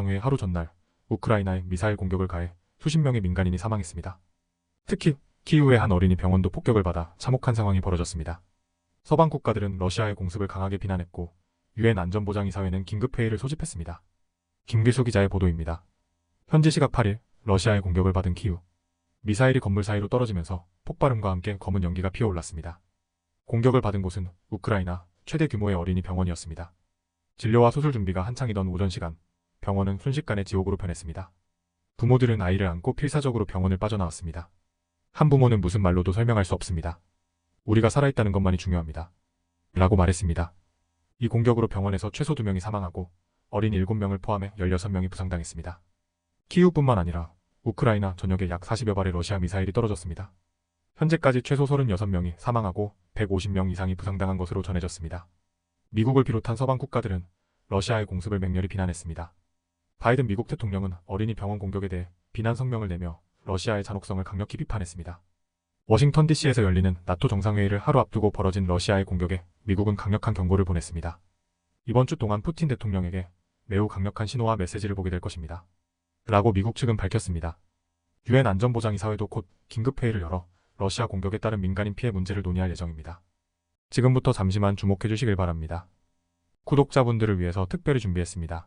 정회 하루 전날 우크라이나에 미사일 공격을 가해 수십 명의 민간인이 사망했습니다. 특히 키이우의 한 어린이 병원도 폭격을 받아 참혹한 상황이 벌어졌습니다. 서방 국가들은 러시아의 공습을 강하게 비난했고 유엔 안전보장이사회는 긴급회의를 소집했습니다. 김기수 기자의 보도입니다. 현지 시각 8일 러시아의 공격을 받은 키우. 미사일이 건물 사이로 떨어지면서 폭발음과 함께 검은 연기가 피어올랐습니다. 공격을 받은 곳은 우크라이나 최대 규모의 어린이 병원이었습니다. 진료와 수술 준비가 한창이던 오전 시간, 병원은 순식간에 지옥으로 변했습니다. 부모들은 아이를 안고 필사적으로 병원을 빠져나왔습니다. 한 부모는 무슨 말로도 설명할 수 없습니다. 우리가 살아있다는 것만이 중요합니다. 라고 말했습니다. 이 공격으로 병원에서 최소 2명이 사망하고 어린 7명을 포함해 16명이 부상당했습니다. 키우뿐만 아니라 우크라이나 전역에 약 40여 발의 러시아 미사일이 떨어졌습니다. 현재까지 최소 36명이 사망하고 150명 이상이 부상당한 것으로 전해졌습니다. 미국을 비롯한 서방 국가들은 러시아의 공습을 맹렬히 비난했습니다. 바이든 미국 대통령은 어린이 병원 공격에 대해 비난 성명을 내며 러시아의 잔혹성을 강력히 비판했습니다. 워싱턴 DC에서 열리는 나토 정상회의를 하루 앞두고 벌어진 러시아의 공격에 미국은 강력한 경고를 보냈습니다. 이번 주 동안 푸틴 대통령에게 매우 강력한 신호와 메시지를 보게 될 것입니다. 라고 미국 측은 밝혔습니다. 유엔 안전보장이사회도 곧 긴급회의를 열어 러시아 공격에 따른 민간인 피해 문제를 논의할 예정입니다. 지금부터 잠시만 주목해 주시길 바랍니다. 구독자분들을 위해서 특별히 준비했습니다.